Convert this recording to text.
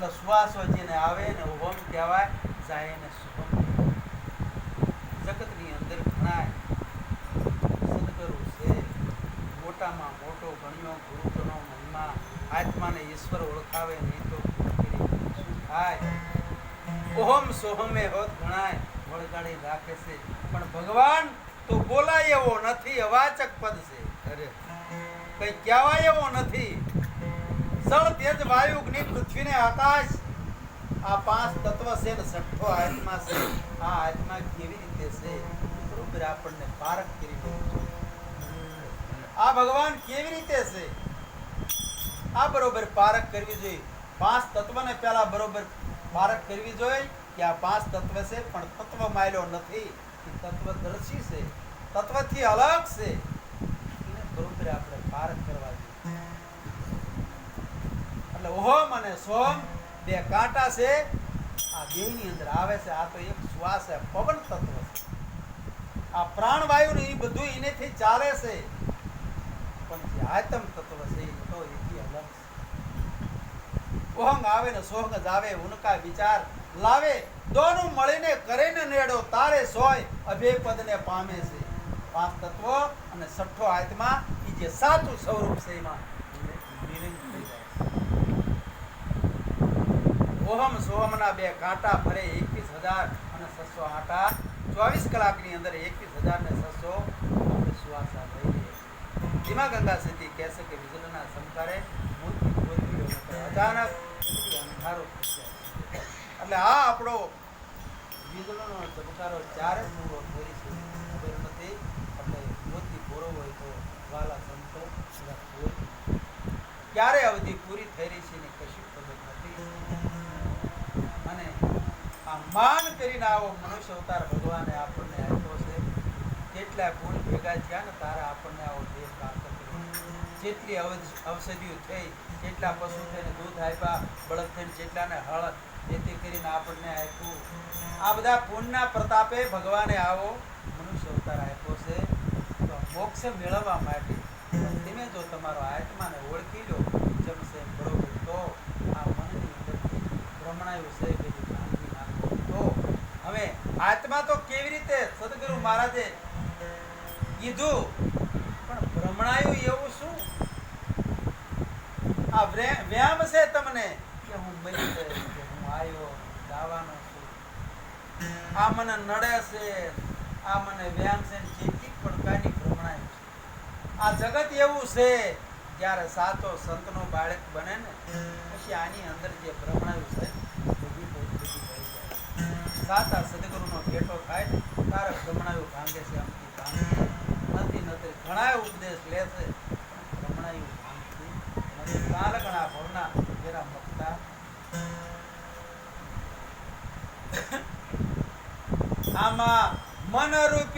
એટલે શ્વાસો જેને આવે ને ઓમ કહેવાય જાય ને શુભમ જગતની અંદર ઘણા સદગુરુ છે. મોટામાં મોટો ગણ્યો ગુરુજનો મહિમા આત્માને ઈશ્વર ઓળખાવે નહીં તો શું થાય? ઓહમ સોહમે હોત ગણાય વળગાડી રાખે છે. પણ ભગવાન તો બોલાય એવો નથી, અવાચક પદ છે. અરે, કઈ કહેવાય એવો નથી. સળ તેજ વાયુ અગ્નિ પૃથ્વી ને આકાશ. આ પાંચ તત્વ છે ને છઠ્ઠો આત્મા છે. આ આત્મા કેવી રીતે છે? રુદ્ર આપણને પારખ કરી આ ભગવાન કેવી રીતે છે? આ બરોબર પારખ કરવી જોઈએ. પાંચ તત્વને પહેલા બરોબર પારખ કરવી જોઈએ કે આ પાંચ તત્વ છે, પણ તત્વ માયલો નથી. તત્વ દર્શી છે. તત્વથી અલગ છે. એને બરોબર આપણે પારખ કરવા ઓહમ અને સોમ બે કાંટા છે. આ બેની અંદર આવે છે. આ તો એક શ્વાસ છે, પવન તત્વ છે. આ પ્રાણવાયુ ને એ બધું એનેથી ચાલે છે. પણ જે આતમ તત્વ છે એ તો એથી અલગ છે. ઓહંગ આવે ને સોહંગ જ આવે, ઉનકા વિચાર લાવે. દોનું મળીને કરે ને નેડો, તારે સોય અભે પદને પામે છે. પાંચ તત્વો અને છઠ્ઠો આત્મા એ જે સાચું સ્વરૂપ છે એમાં વિલીન થઈ જાય. છે. ઓહમ સોહમના બે કાંટા ફરે એકવીસ હજાર અને છસો આટા. ચોવીસ કલાકની અંદર એકવીસ હજાર ને છસો શ્વાસ આ લઈ ધીમા ગંગા સ્થિતિ કહેશે કે વીજળીના સંકારે અચાનક અંધારો એટલે આ આપણો વીજળીનો ચમકારો ચારે પૂરો ફેરી છે. નથી. એટલે મોતી પૂરો હોય તો વાલા સંતો ક્યારે અવધિ પૂરી થઈ રહી છે માન કરીને આવો મનુષ્ય અવતાર ભગવાને આપણને આપ્યો છે. કેટલા ગુણ ભેગા થયા ને તારા આપણને આવો દેહ પ્રાપ્ત કર્યો. જેટલી ઔષધિઓ થઈ, જેટલા પશુ થઈને દૂધ આપ્યા બળદ થઈને જેટલાને હળ જેથી કરીને આપણને આપ્યું. આ બધા પુણ્યના પ્રતાપે ભગવાને આવો મનુષ્ય અવતાર આપ્યો છે. તો મોક્ષ મેળવવા માટે તમે જો તમારો આત્માને ઓળખી લો, જમશે બરોબર. તો આ મનની અંદરથી ભ્રમણાયું છે હવે આત્મા તો કેવી રીતે સદગુરુ મહારાજે કીધું પણ ભ્રમણાયું એવું શું આ વ્યામ છે તમને કે હું મરી ગયો હું આવ્યો ગાવાનો છું આ મને નડે છે આ મને વ્યામ છે જેટલી પણ કાની ભ્રમણાયું છે આ જગત એવું છે જ્યારે સાચો સંતનો બાળક બને ને પછી આની અંદર જે ભ્રમણાયું છે બહુ બધી થઈ જાય સાચા સદગુરુનો ભેટો થાય તારે ભ્રમણાયું ભાંગે છે ભાંગે નથી નથી ઘણા ઉપદેશ લે છે ભ્રમણાયું ભાંગતી કાલ ઘણા જેના મકતા આમાં મનરૂપી